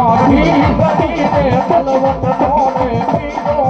I'm not going to be able to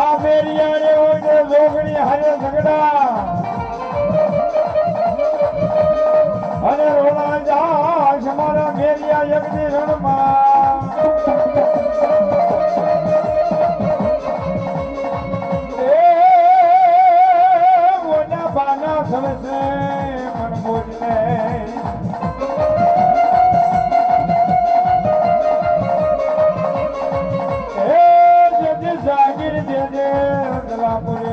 આ મેરિયા રે ઓને જોગણી હારે ઝગડા અને રોણા જા મારા મેરિયા યજ્ઞ રણમાં જાગીર દેજે ગલાપુરે